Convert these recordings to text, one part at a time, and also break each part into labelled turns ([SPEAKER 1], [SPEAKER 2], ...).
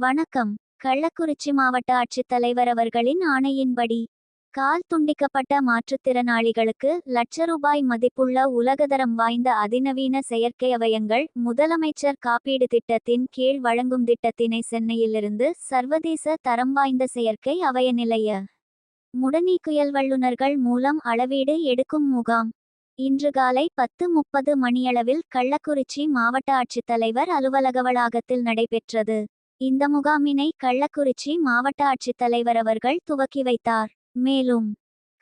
[SPEAKER 1] வணக்கம். கள்ளக்குறிச்சி மாவட்ட ஆட்சித்தலைவர் அவர்களின் ஆணையின்படி கால் துண்டிக்கப்பட்ட மாற்றுத்திறனாளிகளுக்கு லட்ச ரூபாய் மதிப்புள்ள உலகதரம் வாய்ந்த அதிநவீன செயற்கை அவயங்கள் முதலமைச்சர் காப்பீடு திட்டத்தின் கீழ் வழங்கும் திட்டத்தினை சென்னையிலிருந்து சர்வதேச தரம் வாய்ந்த செயற்கை அவய நிலைய முடநீக்குயல் வல்லுநர்கள் மூலம் அளவீடு எடுக்கும் முகாம். இன்று காலை பத்து முப்பது மணியளவில் கள்ளக்குறிச்சி மாவட்ட ஆட்சித்தலைவர் அலுவலக வளாகத்தில் நடைபெற்றது. இந்த முகாமினை கள்ளக்குறிச்சி மாவட்ட ஆட்சித்தலைவர் அவர்கள் துவக்கி வைத்தார். மேலும்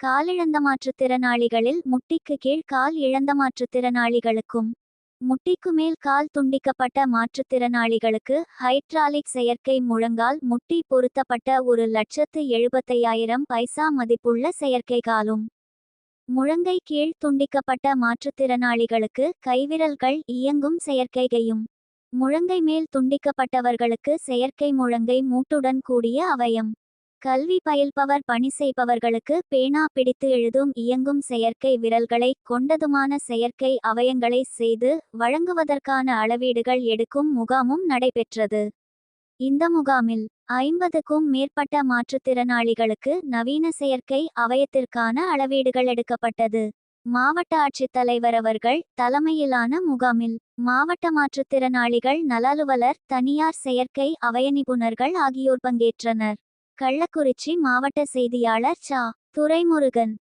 [SPEAKER 1] காலிழந்த மாற்றுத்திறனாளிகளில் முட்டிக்கு கீழ் கால் இழந்த மாற்றுத்திறனாளிகளுக்கும் முட்டிக்கு மேல் கால் துண்டிக்கப்பட்ட மாற்றுத்திறனாளிகளுக்கு ஹைட்ராலிக் செயற்கை முழங்கால் முட்டி பொருத்தப்பட்ட ஒரு லட்சத்து எழுபத்தையாயிரம் பைசா மதிப்புள்ள செயற்கை காலும் முழங்கை கீழ் துண்டிக்கப்பட்ட மாற்றுத்திறனாளிகளுக்கு கைவிரல்கள் இயங்கும் செயற்கைகையும் முழங்கை மேல் துண்டிக்கப்பட்டவர்களுக்கு செயற்கை முழங்கை மூட்டுடன் கூடிய அவயம். கல்வி பயில்பவர் பணி செய்பவர்களுக்கு பேனா பிடித்து எழுதும் இயங்கும் செயற்கை விரல்களை கொண்டதுமான செயற்கை அவயங்களை செய்து வழங்குவதற்கான அளவீடுகள் எடுக்கும் முகாமும் நடைபெற்றது. இந்த முகாமில் ஐம்பதுக்கும் மேற்பட்ட மாற்றுத்திறனாளிகளுக்கு நவீன செயற்கை அவயத்திற்கான அளவீடுகள் எடுக்கப்பட்டது. மாவட்ட ஆட்சித்தலைவர் அவர்கள் தலைமையிலான முகாமில் மாவட்ட மாற்றுத்திறனாளிகள் நலலுவலர் தனியார் செயற்கை அவயநிபுணர்கள் ஆகியோர் பங்கேற்றனர். கள்ளக்குறிச்சி மாவட்ட செய்தியாளர் சா. துரைமுருகன்